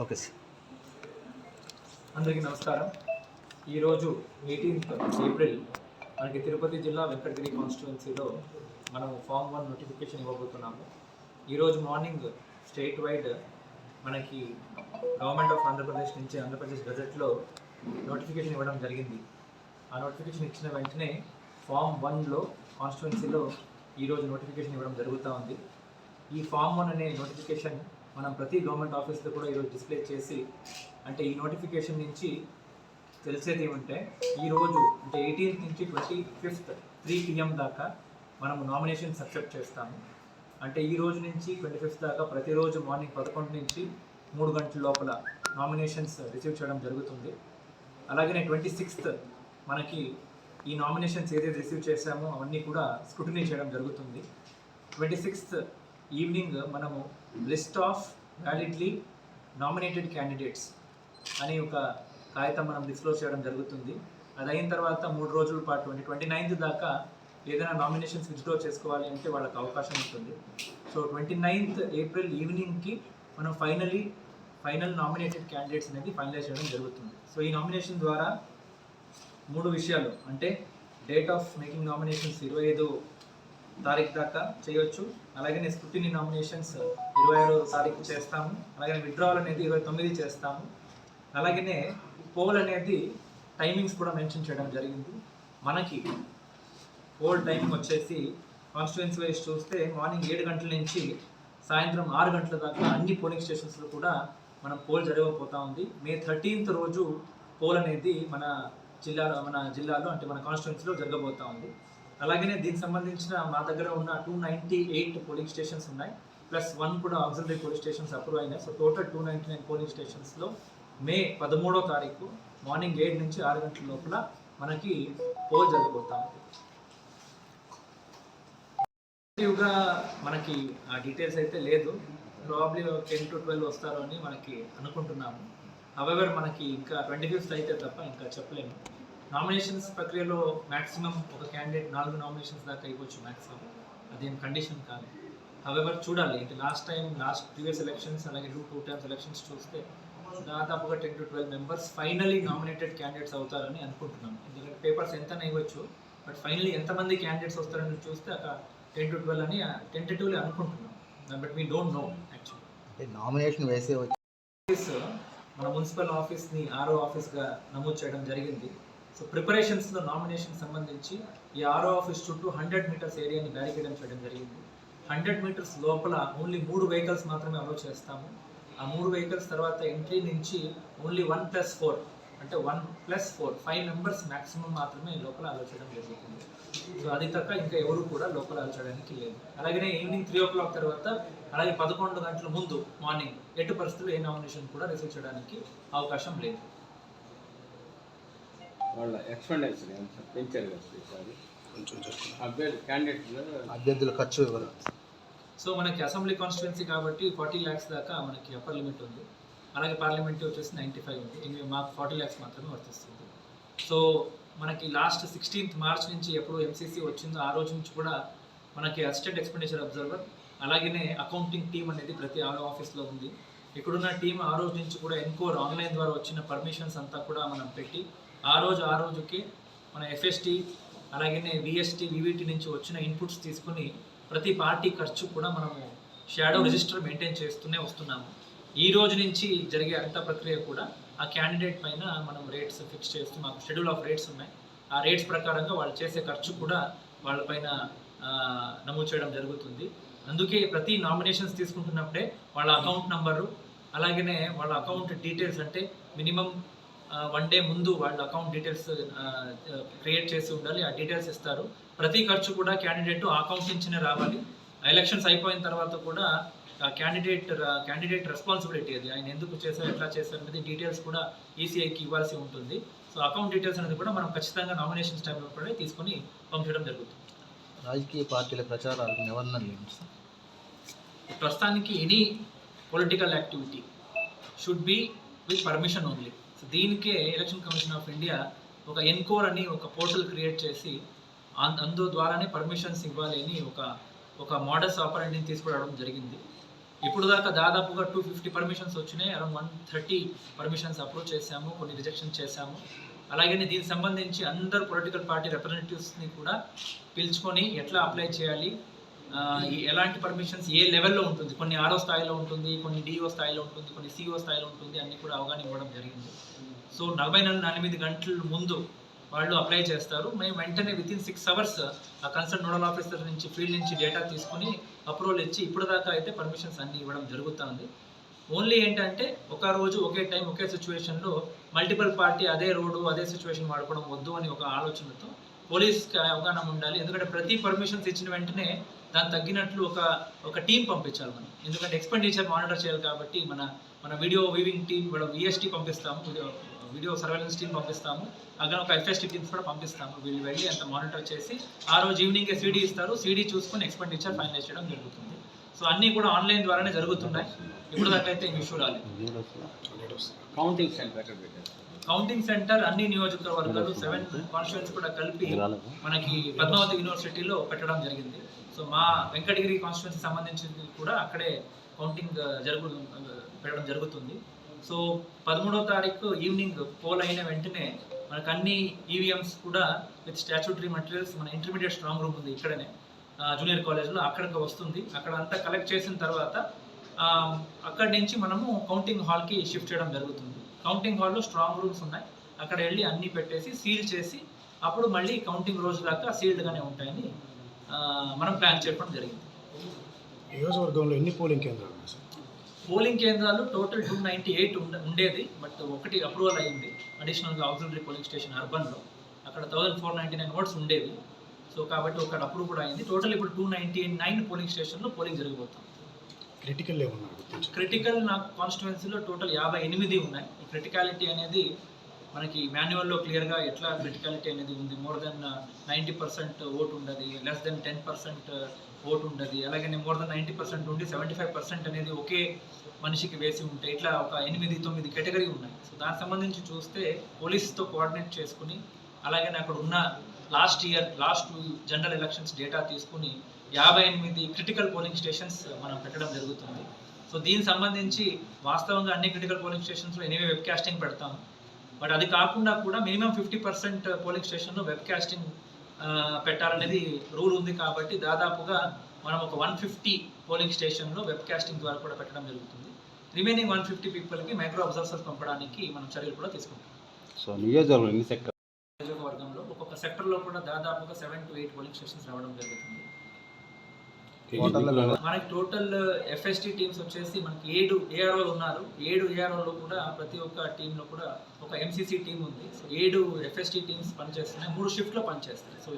Okay sir అందరికీ నమస్కారం. ఈరోజు ఎయిటీన్త్ ఏప్రిల్ మనకి తిరుపతి జిల్లా వెంకటగిరి కాన్స్టిట్యున్సీలో మనం ఫామ్ వన్ నోటిఫికేషన్ ఇవ్వబోతున్నాము. ఈరోజు మార్నింగ్ స్టేట్ వైడ్ మనకి గవర్నమెంట్ ఆఫ్ ఆంధ్రప్రదేశ్ నుంచి ఆంధ్రప్రదేశ్ గజెట్లో నోటిఫికేషన్ ఇవ్వడం జరిగింది. ఆ నోటిఫికేషన్ ఇచ్చిన వెంటనే ఫామ్ వన్లో కాన్స్టిట్యున్సీలో ఈరోజు నోటిఫికేషన్ ఇవ్వడం జరుగుతూ ఉంది. ఈ ఫామ్ వన్ అనే నోటిఫికేషన్ మనం ప్రతి గవర్నమెంట్ ఆఫీస్లో కూడా ఈరోజు డిస్ప్లే చేసి అంటే ఈ నోటిఫికేషన్ నుంచి తెలిసేది ఏమంటే ఈరోజు అంటే ఎయిటీన్త్ నుంచి ట్వంటీ ఫిఫ్త్ త్రీ పిఎం దాకా మనము నామినేషన్స్ అక్సెప్ట్ చేస్తాము. అంటే ఈ రోజు నుంచి ట్వంటీ ఫిఫ్త్ దాకా ప్రతిరోజు మార్నింగ్ పదకొండు నుంచి మూడు గంటల లోపల నామినేషన్స్ రిసీవ్ చేయడం జరుగుతుంది. అలాగనే ట్వంటీ సిక్స్త్ మనకి ఈ నామినేషన్స్ ఏదైతే రిసీవ్ చేశామో అవన్నీ కూడా స్క్రూటినీ చేయడం జరుగుతుంది. ట్వంటీ సిక్స్త్ ఈవినింగ్ మనము list of validly nominated candidates అనే ఒక కాగితం మనం డిస్క్లోజ్ చేయడం జరుగుతుంది. అది అయిన తర్వాత మూడు రోజుల పాటు అంటే ట్వంటీ నైన్త్ దాకా ఏదైనా నామినేషన్స్ విత్డ్రా చేసుకోవాలి అంటే వాళ్ళకి అవకాశం ఉంటుంది. సో ట్వంటీ నైన్త్ ఏప్రిల్ ఈవినింగ్కి మనం ఫైనలీ ఫైనల్ నామినేటెడ్ క్యాండిడేట్స్ అనేది ఫైనలైజ్ చేయడం జరుగుతుంది. సో ఈ నామినేషన్ ద్వారా మూడు విషయాలు. అంటే డేట్ ఆఫ్ మేకింగ్ నామినేషన్స్ ఇరవై ఐదు తారీఖు దాకా చేయొచ్చు. అలాగే స్క్రూటినీ నామినేషన్స్ ఇరవై ఆరో తారీఖు చేస్తాము. అలాగే విత్డ్రావల్ అనేది ఇరవై తొమ్మిది చేస్తాము. అలాగనే పోల్ అనేది టైమింగ్స్ కూడా మెన్షన్ చేయడం జరిగింది. మనకి పోల్ టైమింగ్ వచ్చేసి కాన్స్టిట్యున్సీ వైజ్ చూస్తే మార్నింగ్ ఏడు గంటల నుంచి సాయంత్రం ఆరు గంటల దాకా అన్ని పోలింగ్ స్టేషన్స్లో కూడా మనం పోల్ జరగకపోతా ఉంది. మే థర్టీన్త్ రోజు పోల్ అనేది మన జిల్లాలో మన జిల్లాలో అంటే మన కాన్స్టిట్యున్సీలో జరగబోతా ఉంది. అలాగనే దీనికి సంబంధించిన మా దగ్గర ఉన్న two ninety eight polling stations ఉన్నాయి. ప్లస్ వన్ కూడా ఆక్సిలరీ పోలింగ్ స్టేషన్స్ అప్రూవ్ అయినాయి. So total two ninety nine polling స్టేషన్స్లో May పదమూడో తారీఖు మార్నింగ్ ఏడు నుంచి ఆరు గంటల లోపల మనకి పోల్ జరగబోతా ఉంది. మనకి ఆ డీటెయిల్స్ అయితే లేదు. ప్రాబ్లీ టెన్ టు ట్వెల్వ్ వస్తారు అని మనకి అనుకుంటున్నాము. హవెవర్ మనకి ఇంకా ట్వంటీ ఫిఫ్త్ అయితే తప్ప ఇంకా చెప్పలేము. నామినేషన్స్ ప్రక్రియలో మాక్సిమం ఒక క్యాండిడేట్ నాలుగు నామినేషన్స్ దాకా ఇవ్వచ్చు మాక్సిమం అదేం కండిషన్ కాదు. హవెవర్ చూడాలి. అంటే last time last previous elections అలాగే టూ టూ టైమ్స్ ఎలక్షన్స్ చూస్తే దాదాపుగా ten to twelve members finally nominated candidates అవుతారని అనుకుంటున్నాం. ఎందుకంటే పేపర్స్ ఎంత ఇవ్వచ్చు. బట్ ఫైనలీ ఎంతమంది క్యాండిడేట్స్ వస్తారని చూస్తే అక్కడ టెన్ టు ట్వెల్వ్ అని టెంటేటివ్లీ అనుకుంటున్నాం. But we don't know actually nomination వేసే మన మున్సిపల్ ఆఫీస్ని ఆర్ఓ ఆఫీస్గా నమోదు చేయడం జరిగింది. సో ప్రిపరేషన్స్లో నామినేషన్ సంబంధించి ఈ ఆర్ఓ ఆఫీస్ చుట్టూ హండ్రెడ్ మీటర్స్ ఏరియాని బ్యారికేడన్ చేయడం జరిగింది. హండ్రెడ్ మీటర్స్ లోపల ఓన్లీ మూడు వెహికల్స్ మాత్రమే అలో చేస్తాము. ఆ మూడు వెహికల్స్ తర్వాత ఎంట్రీ నుంచి ఓన్లీ వన్ ప్లస్ ఫోర్ అంటే one plus four five members maximum మాత్రమే లోపల అలో చేయడం జరుగుతుంది. అది తప్ప ఇంకా ఎవరు కూడా లోపల చేయడానికి లేదు. అలాగనే ఈవినింగ్ త్రీ ఓ క్లాక్ తర్వాత అలాగే పదకొండు గంటల ముందు మార్నింగ్ ఎటు పరిస్థితుల్లో ఏ నామినేషన్ కూడా రిసీవ్ చేయడానికి అవకాశం లేదు. వాళ్ళ ఎక్స్పెండెన్స్ పెంచారు అభ్యర్థుల ఖర్చు సో మనకి అసెంబ్లీ కాన్స్టిట్యున్సీ కాబట్టి ఫార్టీ ల్యాక్స్ దాకా మనకి అప్పర్ లిమిట్ ఉంది. అలాగే పార్లమెంట్ వచ్చేసి నైంటీ ఫైవ్ ఉంది. ఇంక మాకు ఫార్టీ ల్యాక్స్ మాత్రమే వర్తిస్తుంది. సో మనకి లాస్ట్ సిక్స్టీన్త్ మార్చ్ నుంచి ఎప్పుడు ఎంసీసీ వచ్చిందో ఆ రోజు నుంచి కూడా మనకి అసిస్టెంట్ ఎక్స్పెండిచర్ అబ్జర్వర్ అలాగనే అకౌంటింగ్ టీం అనేది ప్రతి ఆఫీస్లో ఉంది. ఇక్కడున్న టీం ఆ రోజు నుంచి కూడా ఎన్కోర్ ఆన్లైన్ ద్వారా వచ్చిన పర్మిషన్స్ అంతా కూడా మనం పెట్టి ఆ రోజు ఆ రోజుకి మన ఎఫ్ఎస్టీ అలాగనే విఎస్టీ వివిటి నుంచి వచ్చిన ఇన్పుట్స్ తీసుకుని ప్రతి పార్టీ ఖర్చు కూడా మనము షాడో రిజిస్టర్ మెయింటైన్ చేస్తూనే వస్తున్నాము. ఈ రోజు నుంచి జరిగే అంత ప్రక్రియ కూడా ఆ క్యాండిడేట్ పైన మనం రేట్స్ ఫిక్స్ చేస్తూ మాకు షెడ్యూల్ ఆఫ్ రేట్స్ ఉన్నాయి. ఆ రేట్స్ ప్రకారంగా వాళ్ళు చేసే ఖర్చు కూడా వాళ్ళపైన నమోదు చేయడం జరుగుతుంది. అందుకే ప్రతి నామినేషన్స్ తీసుకుంటున్నప్పుడే వాళ్ళ అకౌంట్ నంబరు అలాగనే వాళ్ళ అకౌంట్ డీటెయిల్స్ అంటే మినిమం వన్ డే ముందు వాళ్ళ అకౌంట్ డీటెయిల్స్ క్రియేట్ చేసి ఉండాలి. ఆ డీటెయిల్స్ ఇస్తారు. ప్రతి ఖర్చు కూడా క్యాండిడేట్ ఆ అకౌంట్ నుంచినే రావాలి. ఎలక్షన్స్ అయిపోయిన తర్వాత కూడా క్యాండిడేట్ క్యాండిడేట్ రెస్పాన్సిబిలిటీ అది. ఆయన ఎందుకు చేశారు ఎట్లా చేశారు అనేది డీటెయిల్స్ కూడా ఈసీఐకి ఇవ్వాల్సి ఉంటుంది. సో అకౌంట్ డీటెయిల్స్ అనేది కూడా మనం ఖచ్చితంగా నామినేషన్స్ టైంలో కూడా తీసుకొని పంపించడం జరుగుతుంది. రాజకీయ పార్టీల ప్రచారాలకు నిబంధనలు ప్రస్తుతానికి any political activity should be with permission only so దీనికే ఎలక్షన్ కమిషన్ ఆఫ్ ఇండియా ఒక ఎన్కోర్ అని ఒక పోర్టల్ క్రియేట్ చేసి అందు ద్వారానే పర్మిషన్స్ ఇవ్వాలి అని ఒక ఒక మోడల్స్ ఆపరేటింగ్ తీసుకురావడం జరిగింది. ఇప్పుడు దాకా దాదాపుగా టూ ఫిఫ్టీ పర్మిషన్స్ వచ్చినాయి. Around one thirty permissions approve చేశాము కొన్ని రిజెక్షన్ చేశాము. అలాగే దీనికి సంబంధించి అందరు పొలిటికల్ పార్టీ రిప్రజెంటేటివ్స్ని కూడా పిలుచుకొని ఎట్లా అప్లై చేయాలి? ఈ- ఎలాంటి పర్మిషన్స్ ఏ లెవెల్లో ఉంటుంది? కొన్ని ఆరో స్థాయిలో ఉంటుంది కొన్ని డిఓ స్థాయిలో ఉంటుంది కొన్ని సిఓ స్థాయిలో ఉంటుంది. అన్ని కూడా అవగాహన ఇవ్వడం జరిగింది. సో నలభై నాలుగు ఎనిమిది గంటల ముందు వాళ్ళు అప్లై చేస్తారు. మేము వెంటనే విత్ ఇన్ సిక్స్ అవర్స్ ఆ కన్సర్న్ నోడల్ ఆఫీసర్ నుంచి ఫీల్డ్ నుంచి డేటా తీసుకుని అప్రూవల్ ఇచ్చి ఇప్పుడు దాకా అయితే పర్మిషన్స్ అన్ని ఇవ్వడం జరుగుతుంది. ఓన్లీ ఏంటంటే ఒక రోజు ఒకే టైం ఒకే సిచ్యువేషన్లో మల్టిపుల్ పార్టీ అదే రోడ్డు అదే సిచ్యువేషన్ వాడుకోవడం వద్దు అని ఒక ఆలోచనతో పోలీస్కి అవగాహన ఉండాలి. ఎందుకంటే ప్రతి పర్మిషన్స్ ఇచ్చిన వెంటనే దానికి తగ్గినట్లు ఒక ఒక టీం పంపించాలి మనం. ఎందుకంటే ఎక్స్పెండిచర్ మానిటర్ చేయాలి కాబట్టి మన మన వీడియో వీవింగ్ టీం కూడా విఎస్టీ పంపిస్తాము. వీడియో సర్వేలెన్స్ టీం పంపిస్తాము. అక్కడ ఒక ఎఫ్ఎస్టీ టీమ్స్ కూడా పంపిస్తాము. వీళ్ళు వెళ్ళి అంత మానిటర్ చేసి ఆ రోజు ఈవినింగ్ సీడీ ఇస్తారు. సీడీ చూసుకొని ఎక్స్పెండిచర్ ఫైనలైజ్ చేయడం జరుగుతుంది. సో అన్నీ కూడా ఆన్లైన్ ద్వారానే జరుగుతున్నాయి. ఇప్పుడు దాకా అయితే ఇష్యూ రాలేదు కౌంటింగ్ సెంటర్ కౌంటింగ్ సెంటర్ అన్ని నియోజకవర్గాలు సెవెన్ కాన్స్టిట్యూన్స్ కూడా కలిపి మనకి పద్మావతి యూనివర్సిటీలో పెట్టడం జరిగింది. సో మా వెంకటగిరి కాన్స్టిట్యున్సీ సంబంధించింది కూడా అక్కడే కౌంటింగ్ జరుగు పెట్టడం జరుగుతుంది. సో పదమూడవ తారీఖు ఈవినింగ్ పోల్ అయిన వెంటనే మనకు అన్ని ఈవీఎంస్ కూడా విత్ స్టాచ్యూటరీ మెటీరియల్స్ మన ఇంటర్మీడియట్ స్ట్రాంగ్ రూమ్ ఉంది ఇక్కడనే జూనియర్ కాలేజ్లో అక్కడికి వస్తుంది. అక్కడ అంతా కలెక్ట్ చేసిన తర్వాత అక్కడి నుంచి మనము కౌంటింగ్ హాల్కి షిఫ్ట్ చేయడం జరుగుతుంది. కౌంటింగ్ హాల్లో స్ట్రాంగ్ రూమ్స్ ఉన్నాయి. అక్కడ వెళ్ళి అన్నీ పెట్టేసి సీల్ చేసి అప్పుడు మళ్ళీ కౌంటింగ్ రోజు దాకా సీల్డ్గానే ఉంటాయని మనం ప్లాన్ చేయడం జరిగింది. నియోజకవర్గంలో ఎన్ని పోలింగ్ కేంద్రాలు ఉన్నాయి సార్? పోలింగ్ కేంద్రాలు టోటల్ టూ నైంటీ ఎయిట్ ఉండేది బట్ ఒకటి అప్రూవల్ అయింది అడిషనల్గా ఆక్సిలరీ పోలింగ్ స్టేషన్ అర్బన్లో. అక్కడ thousand four ninety nine votes ఉండేవి. సో కాబట్టి ఒకటి అప్రూవ్ కూడా అయింది. టోటల్ ఇప్పుడు టూ నైంటీ నైన్ పోలింగ్ స్టేషన్లో పోలింగ్ జరగబోతుంది. క్రిటికల్ క్రిటికల్ నాకు కాన్స్టిట్యువెన్సీలో టోటల్ యాభై ఎనిమిది ఉన్నాయి. క్రిటికాలిటీ అనేది మనకి మాన్యువల్లో క్లియర్గా ఎట్లా క్రిటికాలిటీ అనేది ఉంది? More than ninety percent vote ఉండదు less than ten percent vote ఉండదు అలాగే మోర్ దెన్ నైంటీ పర్సెంట్ ఉండి సెవెంటీ ఫైవ్ పర్సెంట్ అనేది ఒకే మనిషికి వేసి ఉంటాయి ఇట్లా ఒక ఎనిమిది తొమ్మిది కేటగిరీ ఉన్నాయి. సో దానికి సంబంధించి చూస్తే పోలీస్తో కోఆర్డినేట్ చేసుకుని అలాగే అక్కడ ఉన్న last year last general elections data తీసుకుని యాభై ఎనిమిది క్రిటికల్ పోలింగ్ స్టేషన్స్ మనం పెట్టడం జరుగుతుంది. సో దీనికి సంబంధించి వాస్తవంగా అన్ని క్రిటికల్ పోలింగ్ స్టేషన్స్లో ఎనివే వెబ్ కాస్టింగ్ పెడతాం. బట్ అది కాకుండా కూడా మినిమం ఫిఫ్టీ పర్సెంట్ పోలింగ్ స్టేషన్లో వెబ్ కాస్టింగ్ పెట్టాలనేది రూల్ ఉంది కాబట్టి దాదాపుగా మనం ఒక వన్ ఫిఫ్టీ పోలింగ్ స్టేషన్లో వెబ్ కాస్టింగ్ ద్వారా కూడా పెట్టడం జరుగుతుంది. రిమైనింగ్ వన్ ఫిఫ్టీ పీపుల్కి మైక్రో అబ్జర్వర్స్ పంపడానికి మనం చర్యలు కూడా తీసుకుంటాం. సో నియోజకవర్గం ఎన్ని సెక్టర్ నియోజకవర్గంలో ఒక్కొక్క సెక్టర్లో కూడా దాదాపుగా seven to eight polling stations రావడం జరుగుతుంది. మనకి టోటల్ ఎఫ్ఎస్టీ టీమ్స్ వచ్చేసి మనకి ఏడు ఏఆర్ఓలు ఉన్నారు. ఏడు ఏఆర్ఓలో కూడా ప్రతి ఒక్క టీంలో కూడా ఒక ఎంసీసీ టీం ఉంది. సో ఏడు ఎఫ్ఎస్టీ టీమ్స్ పనిచేస్తున్నాయి. మూడు షిఫ్ట్లో పనిచేస్తాయి సో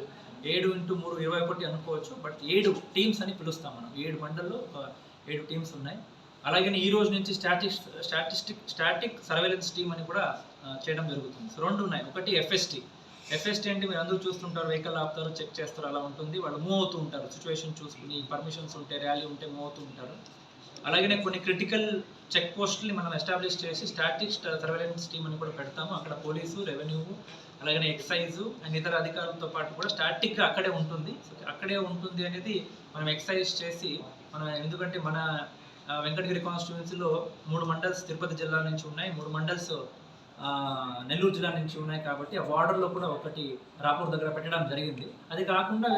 ఏడు ఇంటూ మూడు ఇరవై ఒకటి అనుకోవచ్చు. బట్ ఏడు టీమ్స్ అని పిలుస్తాం మనం. ఏడు మండల్లో ఒక ఏడు టీమ్స్ ఉన్నాయి. అలాగే ఈ రోజు నుంచి static statistic static surveillance team అని కూడా చేయడం జరుగుతుంది. సో రెండు ఉన్నాయి. ఒకటి ఎఫ్ఎస్టీ ఎఫ్ఎస్టీ అంటే మీరు అందరూ చూస్తుంటారు వెహికల్ ఆపుతారు చెక్ చేస్తారు అలా ఉంటుంది. వాళ్ళు మూవ్ అవుతూ ఉంటారు సిచ్యువేషన్ చూసుకుని పర్మిషన్స్ ఉంటే ర్యాలీ ఉంటే మూవ్ అవుతూ ఉంటారు. అలాగనే కొన్ని క్రిటికల్ చెక్ పోస్టుల్ని మనం ఎస్టాబ్లిష్ చేసి స్టాటిక్ సర్వేలెన్స్ టీమ్ అని కూడా పెడతాము. అక్కడ పోలీసు రెవెన్యూ అలాగనే ఎక్సైజ్ అండ్ ఇతర అధికారులతో పాటు కూడా స్టాటిక్గా అక్కడే ఉంటుంది. అక్కడే ఉంటుంది అనేది మనం ఎక్సైజ్ చేసి మనం ఎందుకంటే మన వెంకటగిరి కాన్స్టిట్యున్సీలో మూడు మండల్స్ తిరుపతి జిల్లా నుంచి ఉన్నాయి. మూడు మండల్స్ నెల్లూరు జిల్లా నుంచి ఉన్నాయి కాబట్టి ఆ బార్డర్లో కూడా ఒకటి రాపూర్ దగ్గర పెట్టడం జరిగింది. అది కాకుండా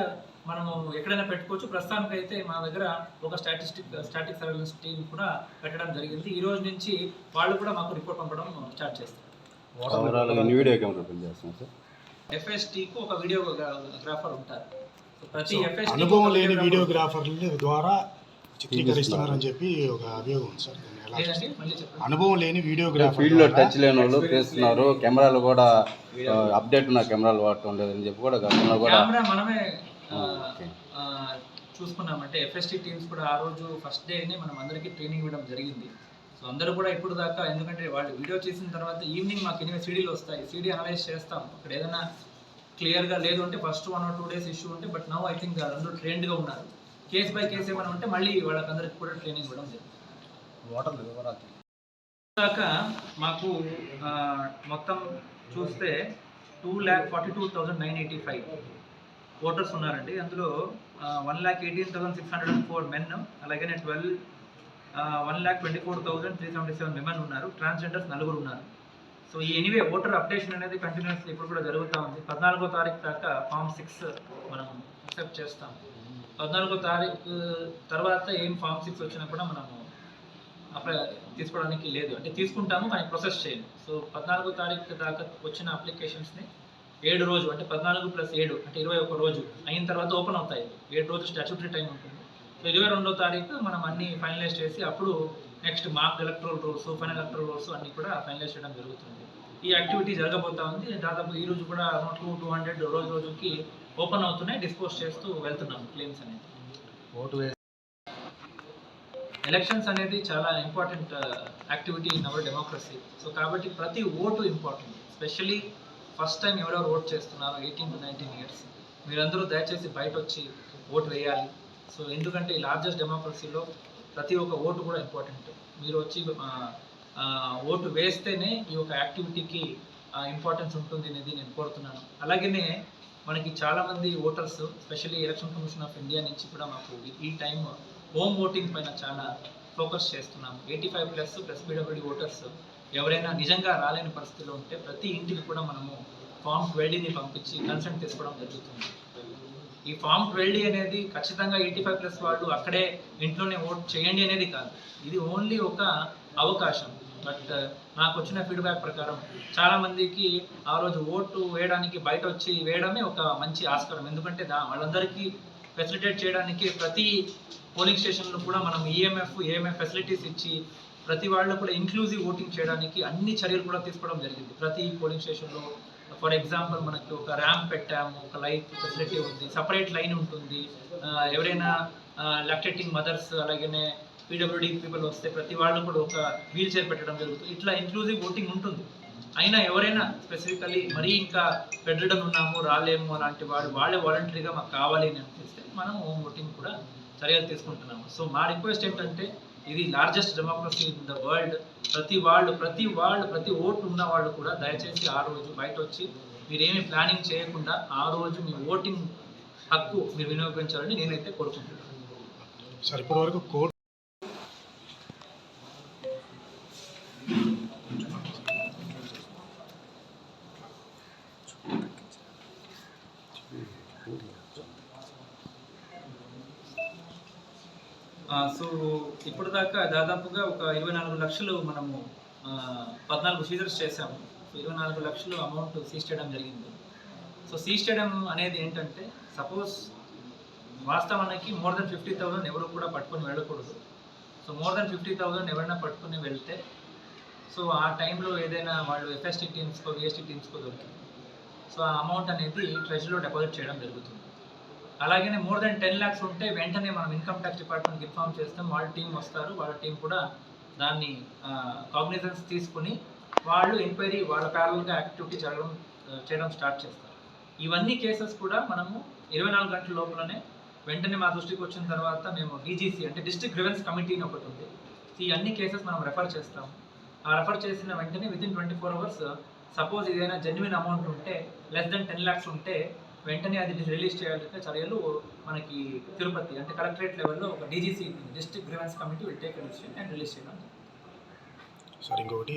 మనము ఎక్కడైనా పెట్టుకోవచ్చు. ప్రస్తుతానికైతే మా దగ్గర ఒక స్టాటిస్టిక్ స్టాటిక్ సర్వేలెన్స్ టీం కూడా పెట్టడం జరిగింది. ఈ రోజు నుంచి వాళ్ళు కూడా మాకు రిపోర్ట్ పంపడం స్టార్ట్ చేస్తారు. ఎఫ్ఎస్టీకి ఒక వీడియోగ్రాఫర్ ఉంటారు. ప్రతి FST కి అనుభవం లేని videographer వీడియోగ్రాఫర్ల ద్వారా చిత్రీకరిస్తున్నారని చెప్పి ఒక అభియోగం ఉంది సార్. అనుభవం లేని వీడియోగ్రాఫర్ ఫీల్డ్లో టచ్ లేని వాళ్ళు తీస్తున్నారు. కెమెరాలు కూడా అప్డేట్ ఉన్న కెమెరాలు వాడటం లేదని చెప్పి కూడా గతంలో కూడా మనమే చూసుకున్నామంటే ఎఫ్ఎస్టీ టీమ్స్ కూడా ఆ రోజు ఫస్ట్ డేనే మనం అందరికీ ట్రైనింగ్ ఇవ్వడం జరిగింది. సో అందరూ కూడా ఇప్పుడు దాకా ఎందుకంటే వాళ్ళు వీడియో చేసిన తర్వాత ఈవినింగ్ మాకు ఎనిమిది సీడీలు వస్తాయి. సీడీ అనలైజ్ చేస్తాం. అక్కడ ఏదైనా క్లియర్గా లేదు అంటే first one or two days issue ఉంటే బట్ నౌ ఐ థింక్ అందరూ ట్రైన్డ్గా ఉన్నారు. కేస్ బై కేస్ ఏమైనా ఉంటే మళ్ళీ వాళ్ళకందరికి కూడా ట్రైనింగ్ ఇవ్వడం వివరాలు. దాకా మాకు మొత్తం చూస్తే two lakh forty two thousand nine eighty five voters ఉన్నారండి. అందులో one lakh eighteen thousand six hundred and four men అలాగే twelve one lakh twenty four thousand three seventy seven women ఉన్నారు. ట్రాన్స్జెండర్స్ నలుగురు ఉన్నారు. సో ఈ ఎనీవే ఓటర్ అప్డేషన్ అనేది continuously ఇప్పుడు కూడా జరుగుతూ ఉంది. పద్నాలుగో తారీఖు దాకా ఫామ్ సిక్స్ మనం అక్సెప్ట్ చేస్తాం. పద్నాలుగో తారీఖు తర్వాత ఏం ఫామ్ సిక్స్ వచ్చినా కూడా మనము అప్లై తీసుకోవడానికి లేదు. అంటే తీసుకుంటాము కానీ ప్రొసెస్ చేయము. సో పద్నాలుగో తారీఖు దాకా వచ్చిన అప్లికేషన్స్ని ఏడు రోజు అంటే పద్నాలుగు ప్లస్ ఏడు అంటే ఇరవై ఒక రోజు అయిన తర్వాత ఓపెన్ అవుతాయి. ఏడు రోజు స్టాచ్యూటరీ టైం ఉంటుంది. సో ఇరవై రెండో తారీఖు మనం అన్ని ఫైనలైజ్ చేసి అప్పుడు next mark electoral rules final electoral rules అన్ని కూడా ఫైనలైజ్ చేయడం జరుగుతుంది. ఈ యాక్టివిటీ జరగబోతా ఉంది. దాదాపు ఈ రోజు కూడా టూ టూ హండ్రెడ్ రోజు రోజుకి ఓపెన్ అవుతున్నాయి డిస్పోజ్ చేస్తూ వెళ్తున్నాం క్లెయిమ్స్ అనేది. ఓటు ఎలక్షన్స్ అనేది చాలా important activity in our democracy so కాబట్టి ప్రతి vote important specially first time ఎవరెవరు ఓట్ చేస్తున్నారు ఎయిటీన్ టు నైన్టీన్ ఇయర్స్ మీరందరూ దయచేసి బయట వచ్చి ఓటు వేయాలి. సో ఎందుకంటే ఈ లార్జెస్ట్ డెమోక్రసీలో ప్రతి ఒక్క ఓటు కూడా ఇంపార్టెంట్ మీరు వచ్చి ఓటు వేస్తేనే ఈ యొక్క యాక్టివిటీకి ఇంపార్టెన్స్ ఉంటుంది అనేది నేను కోరుతున్నాను. అలాగనే మనకి చాలామంది voters specially election commission of India నుంచి కూడా మాకు ఈ- టైం హోమ్ ఓటింగ్ పైన చాలా ఫోకస్ చేస్తున్నాము. Eighty five plus plus BWD voters ఎవరైనా నిజంగా రాలేని పరిస్థితిలో ఉంటే ప్రతి ఇంటికి కూడా మనము ఫామ్ ట్వెల్డీని పంపించి కన్సెంట్ తీసుకోవడం జరుగుతుంది. ఈ ఫామ్ ట్వెల్డీ అనేది ఖచ్చితంగా ఎయిటీ ఫైవ్ ప్లస్ వాళ్ళు అక్కడే ఇంట్లోనే ఓట్ చేయండి అనేది కాదు. ఇది ఓన్లీ ఒక అవకాశం. బట్ నాకు వచ్చిన ఫీడ్బ్యాక్ ప్రకారం చాలా మందికి ఆ రోజు ఓటు వేయడానికి బయట వచ్చి వేయడమే ఒక మంచి ఆస్కారం. ఎందుకంటే దా వాళ్ళందరికీ ఫెసిలిటేట్ చేయడానికి ప్రతి పోలింగ్ స్టేషన్లో కూడా మనం ఈఎంఎఫ్ ఏఎంఎఫ్ ఫెసిలిటీస్ ఇచ్చి ప్రతి వాళ్ళు కూడా ఇంక్లూజివ్ ఓటింగ్ చేయడానికి అన్ని చర్యలు కూడా తీసుకోవడం జరిగింది. ప్రతి పోలింగ్ స్టేషన్లో ఫర్ ఎగ్జాంపుల్ మనకి ఒక ర్యాంప్ పెట్టాము ఒక లైట్ ఫెసిలిటీ ఉంది సపరేట్ లైన్ ఉంటుంది. ఎవరైనా లాక్టేటింగ్ మదర్స్ అలాగనే పీడబ్ల్యూడీ పీపుల్ వస్తే ప్రతి వాళ్ళు కూడా ఒక వీల్ చైర్ పెట్టడం జరుగుతుంది. ఇట్లా ఇంక్లూజివ్ ఓటింగ్ ఉంటుంది. అయినా ఎవరైనా స్పెసిఫికలీ మరీ ఇంకా పెట్టడం ఉన్నాము రాలేము అలాంటి వాడు వాళ్ళే వాలంటరీగా మాకు కావాలి అని అనిపిస్తే మనం హోమ్ ఓటింగ్ కూడా చర్యలు తీసుకుంటున్నాము. సో మా రిక్వెస్ట్ ఏంటంటే ఇది largest democracy in the world ప్రతి వాళ్ళు ప్రతి వాళ్ళు ప్రతి ఓటు ఉన్న వాళ్ళు కూడా దయచేసి ఆ రోజు బయట వచ్చి మీరేమి ప్లానింగ్ చేయకుండా ఆ రోజు మీ ఓటింగ్ హక్కు మీరు వినియోగించాలని నేనైతే కోరుకుంటున్నాను. సార్ ఇప్పటివరకు కోర్టు ఆ, సో ఇప్పుడు దాకా దాదాపుగా ఒక ఇరవై నాలుగు లక్షలు మనము పద్నాలుగు సీజర్స్ చేసాము సో ఇరవై నాలుగు లక్షలు అమౌంట్ సీజ్ చేయడం జరిగింది. సో సీజ్ చేయడం అనేది ఏంటంటే సపోజ్ వాస్తవానికి మోర్ దెన్ ఫిఫ్టీ థౌసండ్ ఎవరు కూడా పట్టుకొని వెళ్ళకూడదు. So more than fifty thousand ఎవరైనా పట్టుకొని వెళ్తే సో ఆ టైంలో ఏదైనా వాళ్ళు ఎఫ్ఎస్టీ టీమ్స్కో విఎస్టీ టీమ్స్కో దొరికింది. సో ఆ అమౌంట్ అనేది ట్రెజరీలో డిపాజిట్ చేయడం జరుగుతుంది. అలాగనే మోర్ దెన్ టెన్ ల్యాక్స్ ఉంటే వెంటనే మనం ఇన్కమ్ ట్యాక్స్ డిపార్ట్మెంట్కి ఇన్ఫార్మ్ చేస్తాం. వాళ్ళ టీం వస్తారు. వాళ్ళ టీం కూడా దాన్ని కాగ్నిజెన్స్ తీసుకుని వాళ్ళు ఎంక్వైరీ వాళ్ళ ప్యారల్గా యాక్టివిటీ జరగడం చేయడం స్టార్ట్ చేస్తారు. ఇవన్నీ కేసెస్ కూడా మనము ఇరవై నాలుగు గంటల లోపలనే వెంటనే మా దృష్టికి వచ్చిన తర్వాత మేము డీజీసీ అంటే డిస్ట్రిక్ట్ గ్రివెన్స్ కమిటీ అని ఒకటి ఉంది. ఈ అన్ని కేసెస్ మనం రెఫర్ చేస్తాం ఆ రెఫర్ చేసిన వెంటనే within twenty four hours suppose ఏదైనా జెన్యున్ అమౌంట్ ఉంటే లెస్ దెన్ టెన్ ల్యాక్స్ ఉంటే వెంటనే అది రిలీజ్ చేయాలంటే చర్యలు మనకి తిరుపతి అంటే కలెక్టరేట్ లెవెల్లో ఒక DGC district grievance committee will take decision and release చేయడం. సార్ ఇంకొకటి